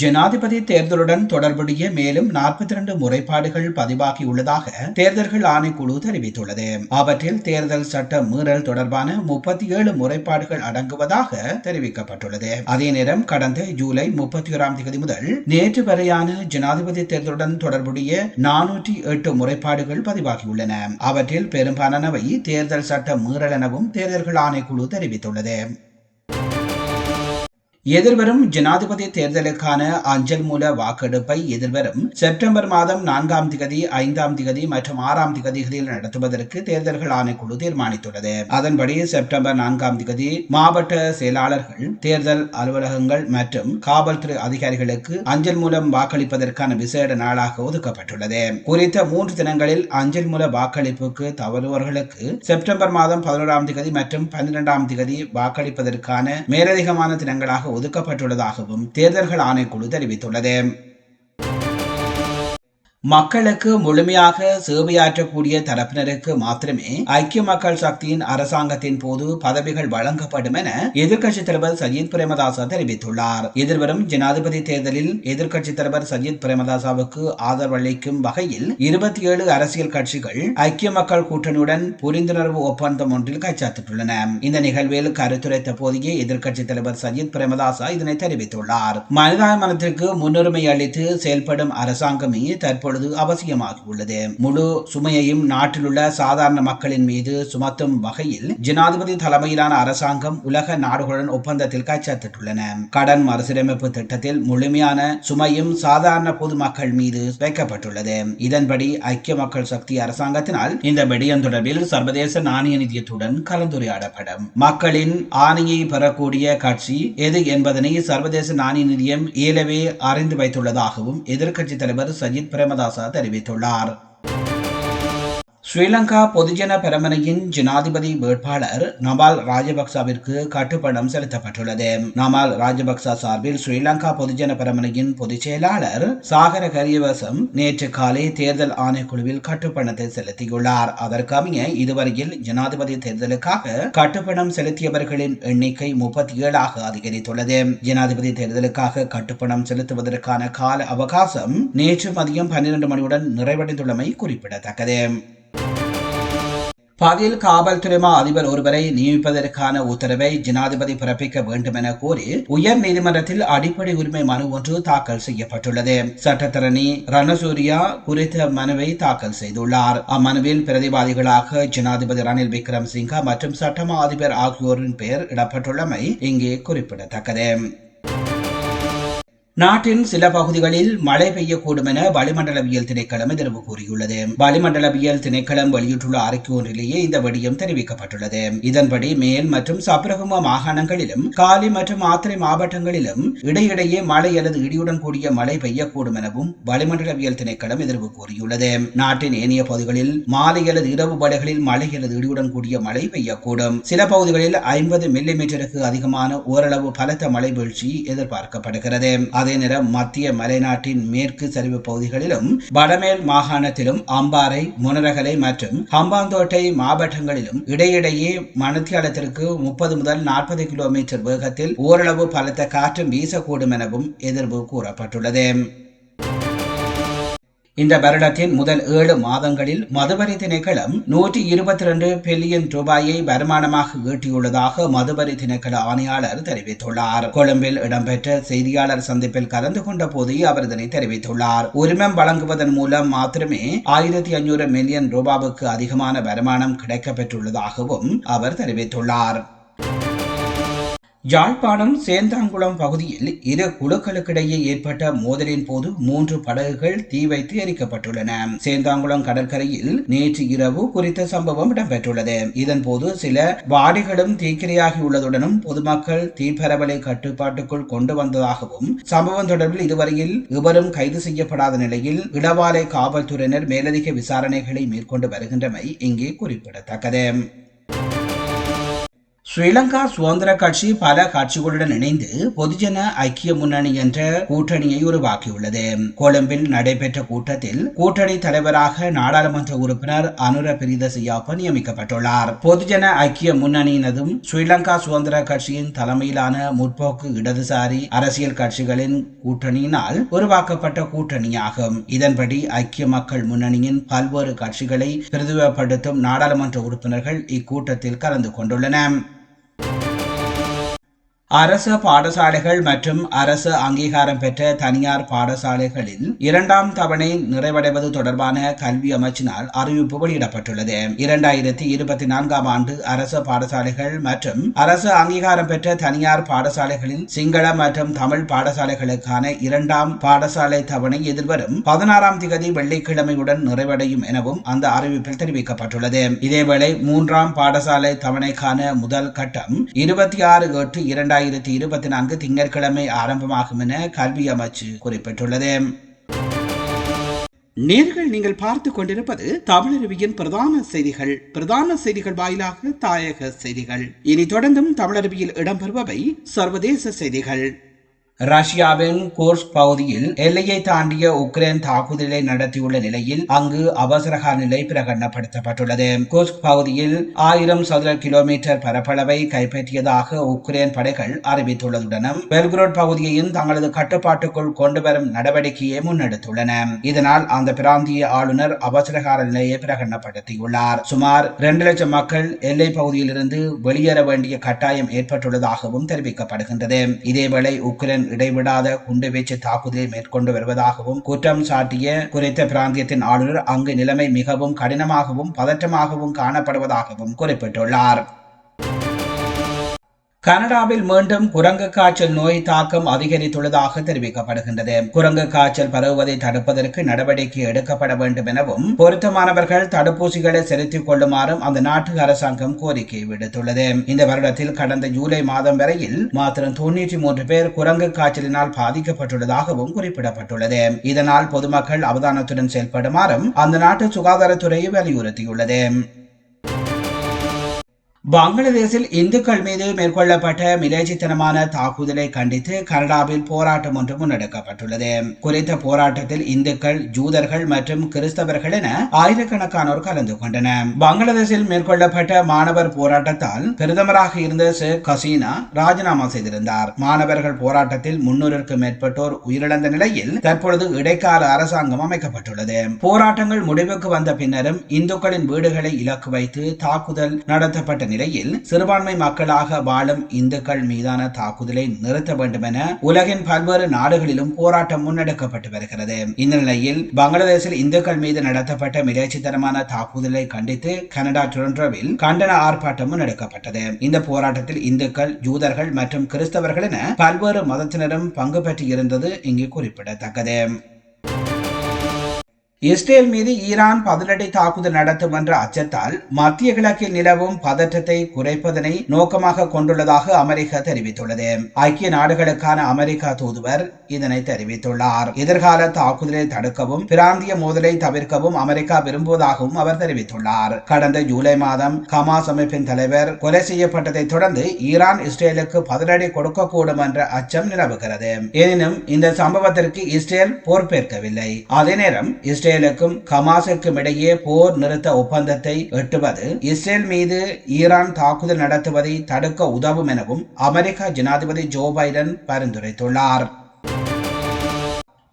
ஜனாதிபதி தேர்தலுடன் தொடர்புடைய மேலும் நாற்பத்தி இரண்டு முறைப்பாடுகள் பதிவாகியுள்ளதாக தேர்தல்கள் ஆணைக்குழு தெரிவித்துள்ளது. அவற்றில் தேர்தல் சட்ட மீறல் தொடர்பான முப்பத்தி ஏழு முறைப்பாடுகள் அடங்குவதாக தெரிவிக்கப்பட்டுள்ளது. அதே நேரம் கடந்த ஜூலை முப்பத்தி ஓராம் தேதி முதல் நேற்று வரையான ஜனாதிபதி தேர்தலுடன் தொடர்புடைய நானூற்றி எட்டு முறைப்பாடுகள் பதிவாகியுள்ளன. அவற்றில் பெரும்பாலானவை தேர்தல் சட்ட மீறல் எனவும் தேர்தல்கள் ஆணைக்குழு தெரிவித்துள்ளது. எதிர்வரும் ஜனாதிபதி தேர்தலுக்கான அஞ்சல் மூல வாக்கெடுப்பை எதிர்வரும் செப்டம்பர் மாதம் நான்காம் திகதி ஐந்தாம் திகதி மற்றும் ஆறாம் திகதிகளில் நடத்துவதற்கு தேர்தல்கள் ஆணைக்குழு தீர்மானித்துள்ளது. அதன்படி செப்டம்பர் நான்காம் திகதி மாவட்ட செயலாளர்கள் தேர்தல் அலுவலகங்கள் மற்றும் காவல்துறை அதிகாரிகளுக்கு அஞ்சல் மூலம் வாக்களிப்பதற்கான விசேட நாளாக ஒதுக்கப்பட்டுள்ளது. குறித்த மூன்று தினங்களில் அஞ்சல் மூல வாக்களிப்புக்கு தவறுவர்களுக்கு செப்டம்பர் மாதம் பதினோராம் திகதி மற்றும் பன்னிரெண்டாம் திகதி வாக்களிப்பதற்கான மேலதிகமான தினங்களாக ஒதுக்கப்பட்டுள்ளதாகவும் தேர்தல்கள் ஆணைக்குழு தெரிவித்துள்ளது. மக்களுக்கு முழுமையாக சேவையாற்றக்கூடிய தரப்பினருக்கு மாத்திரமே ஐக்கிய மக்கள் சக்தியின் அரசாங்கத்தின் போது பதவிகள் வழங்கப்படும் என எதிர்க்கட்சித் தலைவர் சஜித் பிரேமதாசா தெரிவித்துள்ளார். எதிர்வரும் ஜனாதிபதி தேர்தலில் எதிர்க்கட்சி தலைவர் சஜித் பிரேமதாசாவுக்கு ஆதரவளிக்கும் வகையில் இருபத்தி ஏழு அரசியல் கட்சிகள் ஐக்கிய மக்கள் கூட்டணியுடன் புரிந்துணர்வு ஒப்பந்தம் ஒன்றில் கைச்சாத்திட்டுள்ளன இந்த நிகழ்வில் கருத்துரைத்த போதிய எதிர்க்கட்சி தலைவர் சஜித் பிரேமதாசா இதனை தெரிவித்துள்ளார். மனிதாபிமானத்திற்கு முன்னுரிமை அளித்து செயல்படும் அரசாங்கமே தற்போது இப்பொழுது அவசியமாகியுள்ளது. முழு சுமையையும் நாட்டில் உள்ள சாதாரண மக்களின் மீது சுமத்தும் வகையில் ஜனாதிபதி தலைமையிலான அரசாங்கம் உலக நாடுகளுடன் ஒப்பந்தத்தில் கைச்சாத்திட்டுள்ளன. கடன் மறுசீரமைப்பு திட்டத்தில் முழுமையான சுமையும் சாதாரண பொதுமக்கள் மீது வைக்கப்பட்டுள்ளது. இதன்படி ஐக்கிய மக்கள் சக்தி அரசாங்கத்தினால் இந்த விடயம் தொடர்பில் சர்வதேச நாணய நிதியத்துடன் கலந்துரையாடப்படும். மக்களின் ஆணையை பெறக்கூடிய கட்சி எது என்பதனை சர்வதேச நாணய நிதியம் ஏலவே அறிந்து வைத்துள்ளதாகவும் எதிர்க்கட்சி தலைவர் சஜித் பிரமதா ராமதாசா தெரிவித்துள்ளார் ஸ்ரீலங்கா பொதுஜன பெரமனையின் ஜனாதிபதி வேட்பாளர் நமால் ராஜபக்சவிற்கு கட்டுப்பணம் செலுத்தப்பட்டுள்ளது. நமால் ராஜபக்ச சார்பில் ஸ்ரீலங்கா பொதுஜன பெரமனையின் பொதுச் செயலாளர் சாகர கரியவசம் நேற்று காலை தேர்தல் ஆணைக்குழுவில் கட்டுப்பணத்தை செலுத்தியுள்ளார். அதற்கமைய இதுவரையில் ஜனாதிபதி தேர்தலுக்காக கட்டுப்பணம் செலுத்தியவர்களின் எண்ணிக்கை முப்பத்தி ஏழாக அதிகரித்துள்ளது. ஜனாதிபதி தேர்தலுக்காக கட்டுப்பணம் செலுத்துவதற்கான கால அவகாசம் நேற்று மதியம் பன்னிரண்டு மணியுடன் நிறைவடைந்துள்ளமை குறிப்பிடத்தக்கது. பதில் காவல்துறை மா அதிபர் ஒருவரை நியமிப்பதற்கான உத்தரவை ஜனாதிபதி பிறப்பிக்க வேண்டும் என கோரி உயர் நீதிமன்றத்தில் அடிப்படை உரிமை மனு ஒன்று தாக்கல் செய்யப்பட்டுள்ளது. சட்டத்தரணி ரணசூரியா குறித்த மனுவை தாக்கல் செய்துள்ளார். அம்மனுவில் பிரதிவாதிகளாக ஜனாதிபதி ரணில் விக்ரம் சிங்கா மற்றும் சட்டமா அதிபர் ஆகியோரின் பெயர் இடப்பட்டுள்ளமை இங்கே குறிப்பிடத்தக்கது. நாட்டின் சில பகுதிகளில் மழை பெய்யக்கூடும் என வளிமண்டலவியல் திணைக்களம் எதிர்ப்பு கூறியுள்ளது. வளிமண்டலவியல் திணைக்களம் வெளியிட்டுள்ள அறிக்கை ஒன்றிலேயே இந்த விடயம் தெரிவிக்கப்பட்டுள்ளது. இதன்படி மேல் மற்றும் சப்ரகும மாகாணங்களிலும் காலி மற்றும் ஆத்திரை மாவட்டங்களிலும் இடையிடையே மழை அல்லது இடியுடன் கூடிய மழை பெய்யக்கூடும் எனவும் வளிமண்டலவியல் திணைக்களம் எதிர்ப்பு கூறியுள்ளது. நாட்டின் ஏனைய பகுதிகளில் மாலை அல்லது இரவு வேளைகளில் மழை அல்லது இடியுடன் கூடிய மழை பெய்யக்கூடும். சில பகுதிகளில் ஐம்பது மில்லி மீட்டருக்கு அதிகமான ஓரளவு பலத்த மழை வீழ்ச்சி எதிர்பார்க்கப்படுகிறது. அதே நேரம் மத்திய மலைநாட்டின் மேற்கு சரிவு பகுதிகளிலும் வடமேல் மாகாணத்திலும் அம்பாறை முனரகலை மற்றும் ஹம்பாந்தோட்டை மாவட்டங்களிலும் இடையிடையே மணித்தியாலத்திற்கு முப்பது முதல் நாற்பது கிலோமீட்டர் வேகத்தில் ஓரளவு பலத்த காற்றும் வீசக்கூடும் எனவும் எதிர்ப்பு கூறப்பட்டுள்ளது. இந்த வருடத்தின் முதல் ஏழு மாதங்களில் மதுவரி திணைக்களம் நூற்றி இருபத்தி ரெண்டு பில்லியன் ரூபாயை வருமானமாக ஈட்டியுள்ளதாக மதுவரி திணைக்கள ஆணையாளர் தெரிவித்துள்ளார். கொழும்பில் இடம்பெற்ற செய்தியாளர் சந்திப்பில் கலந்து கொண்ட போது அவர் இதனை தெரிவித்துள்ளார். உரிமம் வழங்குவதன் மூலம் மாத்திரமே ஆயிரத்தி ஐநூறு மில்லியன் ரூபாவுக்கு அதிகமான வருமானம் கிடைக்கப்பெற்றுள்ளதாகவும் அவர் தெரிவித்துள்ளார். யாழ்ப்பாணம் சேந்தாங்குளம் பகுதியில் இரு குழுக்களுக்கிடையே ஏற்பட்ட மோதலின் போது மூன்று படகுகள் தீ வைத்து எரிக்கப்பட்டுள்ளன. சேந்தாங்குளம் கடற்கரையில் நேற்று இரவு குறித்த சம்பவம் இடம்பெற்றுள்ளது. இதன் போது சில வாடிகளும் தீக்கிரையாகியுள்ளதுடனும் பொதுமக்கள் தீப்பரவலை கட்டுப்பாட்டுக்குள் கொண்டு வந்ததாகவும் சம்பவம் தொடர்பில் இதுவரையில் எவரும் கைது செய்யப்படாத நிலையில் இடவாலை காவல்துறையினர் மேலதிக விசாரணைகளை மேற்கொண்டு வருகின்றமை இங்கே குறிப்பிடத்தக்கது. ஸ்ரீலங்கா சுதந்திர கட்சி பல கட்சிகளுடன் இணைந்து பொதுஜன ஐக்கிய முன்னணி என்ற கூட்டணியை உருவாக்கியுள்ளது. கொழும்பில் நடைபெற்ற கூட்டத்தில் கூட்டணி தலைவராக நாடாளுமன்ற உறுப்பினர் அனுர பிரித சியாப்ப நியமிக்கப்பட்டுள்ளார். பொதுஜன ஐக்கிய முன்னணியினதும் ஸ்ரீலங்கா சுதந்திர கட்சியின் தலைமையிலான முற்போக்கு இடதுசாரி அரசியல் கட்சிகளின் கூட்டணியினால் உருவாக்கப்பட்ட கூட்டணியாகும். இதன்படி ஐக்கிய மக்கள் முன்னணியின் பல்வேறு கட்சிகளை பிரதிபப்படுத்தும் நாடாளுமன்ற உறுப்பினர்கள் இக்கூட்டத்தில் கலந்து கொண்டுள்ளனர். அரசு பாடசாலைகள் மற்றும் அரசு அங்கீகாரம் பெற்ற தனியார் பாடசாலைகளில் இரண்டாம் தவணை நிறைவடைவது தொடர்பான கல்வி அமைச்சினால் அறிவிப்பு வெளியிடப்பட்டுள்ளது. இரண்டாயிரத்தி இருபத்தி நான்காம் ஆண்டு அரசு பாடசாலைகள் மற்றும் அரசு அங்கீகாரம் பெற்ற தனியார் பாடசாலைகளில் சிங்கள மற்றும் தமிழ் பாடசாலைகளுக்கான இரண்டாம் பாடசாலை தவணை எதிர்வரும் பதினாறாம் திகதி வெள்ளிக்கிழமையுடன் நிறைவடையும் எனவும் அந்த அறிவிப்பில் தெரிவிக்கப்பட்டுள்ளது. இதேவேளை மூன்றாம் பாடசாலை தவணைக்கான முதல் கட்டம் இருபத்தி ஆறு எட்டு இரண்டு இரண்டாயிரத்தி இருபத்தி நான்கு திங்கட்கிழமை ஆரம்பமாகும் என கல்வி அமைச்சு குறிப்பிட்டுள்ளது. நேர்கள் நீங்கள் பார்த்து கொண்டிருப்பது தமிழருவியின் பிரதான செய்திகள். பிரதான செய்திகள் வாயிலாக தாயக செய்திகள். இனி தொடர்ந்தும் தமிழருவியில் இடம்பெறுபவை சர்வதேச செய்திகள். ரஷ்யாவின் கோர்ஸ் பகுதியில் எல்லையை தாண்டிய உக்ரைன் தாக்குதலை நடத்தியுள்ள நிலையில் அங்கு அவசரகால நிலை பிரகடனப்படுத்தப்பட்டுள்ளது. கோர்ஸ் பகுதியில் ஆயிரம் சதுர கிலோமீட்டர் பரப்பளவை கைப்பற்றியதாக உக்ரைன் படைகள் அறிவித்துள்ளதுடனும் பெல்கிரோட் பகுதியையும் தங்களது கட்டுப்பாட்டுக்குள் கொண்டு வரும் நடவடிக்கையை முன்னெடுத்துள்ளன. இதனால் அந்த பிராந்திய ஆளுநர் அவசரகால நிலையை பிரகடனப்படுத்தியுள்ளார். சுமார் இரண்டு லட்சம் மக்கள் எல்லை பகுதியிலிருந்து வெளியேற வேண்டிய கட்டாயம் ஏற்பட்டுள்ளதாகவும் தெரிவிக்கப்படுகின்றது. இதேவேளை உக்ரைன் இடைவிடாத குண்டுவீச்சு தாக்குதலை மேற்கொண்டு வருவதாகவும் குற்றம் சாட்டிய குறித்த பிராந்தியத்தின் ஆளுநர் அங்கு நிலைமை மிகவும் கடினமாகவும் பதற்றமாகவும் காணப்படுவதாகவும் குறிப்பிட்டுள்ளார். கனடாவில் மீண்டும் குரங்கு காய்ச்சல் நோய் தாக்கம் அதிகரித்துள்ளதாக தெரிவிக்கப்படுகின்றது. குரங்கு காய்ச்சல் பரவுவதை தடுப்பதற்கு நடவடிக்கை எடுக்கப்பட வேண்டும் எனவும் பொருத்தமானவர்கள் தடுப்பூசிகளை செலுத்திக் கொள்ளுமாறும் அந்த நாட்டு அரசாங்கம் கோரிக்கை விடுத்துள்ளது. இந்த வருடத்தில் கடந்த ஜூலை மாதம் வரையில் மாத்திரம் தொன்னூற்றி மூன்று பேர் குரங்கு காய்ச்சலினால் பாதிக்கப்பட்டுள்ளதாகவும் குறிப்பிடப்பட்டுள்ளது. இதனால் பொதுமக்கள் அவதானத்துடன் செயல்படுமாறும் அந்த நாட்டு சுகாதாரத்துறையை வலியுறுத்தியுள்ளது. பங்களாதேஷில் இந்துக்கள் மீது மேற்கொள்ளப்பட்ட மிலேச்சித்தனமான தாக்குதலை கண்டித்து கனடாவில் போராட்டம் ஒன்று முன்னெடுக்கப்பட்டுள்ளது. குறித்த போராட்டத்தில் இந்துக்கள் ஜூதர்கள் மற்றும் கிறிஸ்தவர்கள் என ஆயிரக்கணக்கானோர் கலந்து கொண்டனர். பங்களாதேஷில் மேற்கொள்ளப்பட்ட மாணவர் போராட்டத்தால் பிரதமராக இருந்த ஷேக் ஹசீனா ராஜினாமா செய்திருந்தார். மாணவர்கள் போராட்டத்தில் முன்னூறுக்கும் மேற்பட்டோர் உயிரிழந்த நிலையில் தற்பொழுது இடைக்கால அரசாங்கம் அமைக்கப்பட்டுள்ளது. போராட்டங்கள் முடிவுக்கு வந்த பின்னரும் இந்துக்களின் வீடுகளை இலக்கு வைத்து தாக்குதல் நடத்தப்பட்ட நிலையில் சிறுபான்மை மக்களாக வாழும் இந்துக்கள் மீதான தாக்குதலை நிறுத்த வேண்டும் என உலகின் பல்வேறு நாடுகளிலும் போராட்டம் முன்னெடுக்கப்பட்டு வருகிறது. இந்த நிலையில் பங்களாதேஷில் இந்துக்கள் மீது நடத்தப்பட்ட மிரட்சித்தனமான தாக்குதலை கண்டித்து கனடா டொரண்டோவில் கண்டன ஆர்ப்பாட்டம் முன்னெடுக்கப்பட்டது. இந்த போராட்டத்தில் இந்துக்கள் ஜூதர்கள் மற்றும் கிறிஸ்தவர்கள் என பல்வேறு மதத்தினரும் பங்கு பெற்றிருந்தது இங்கு குறிப்பிடத்தக்கது. இஸ்ரேல் மீது ஈரான் பதிலடி தாக்குதல் நடத்தும் என்ற அச்சத்தால் மத்திய கிழக்கில் நிலவும் பதற்றத்தை குறைப்பதனை நோக்கமாக கொண்டுள்ளதாக அமெரிக்கா தெரிவித்துள்ளது. ஐக்கிய நாடுகளுக்கான அமெரிக்கா தூதுவர் இதனை தெரிவித்துள்ளார். எதிர்கால தாக்குதலை தடுக்கவும் பிராந்திய மோதலை தவிர்க்கவும் அமெரிக்கா விரும்புவதாகவும் அவர் தெரிவித்துள்ளார். கடந்த ஜூலை மாதம் கமாஸ் அமைப்பின் தலைவர் கொலை செய்யப்பட்டதை தொடர்ந்து ஈரான் இஸ்ரேலுக்கு பதிலடி கொடுக்கக்கூடும் என்ற அச்சம் நிலவுகிறது. எனினும் இந்த சம்பவத்திற்கு இஸ்ரேல் பொறுப்பேற்கவில்லை. அதே நேரம் இஸ்ரேல் இஸ்ரேலுக்கும் கமாஸுக்கும் இடையே போர் நிறுத்த ஒப்பந்தத்தை எட்டுவது இஸ்ரேல் மீது ஈரான் தாக்குதல் நடத்துவதை தடுக்க உதவும் எனவும் அமெரிக்க ஜனாதிபதி ஜோ பைடன் பரிந்துரைத்துள்ளார்.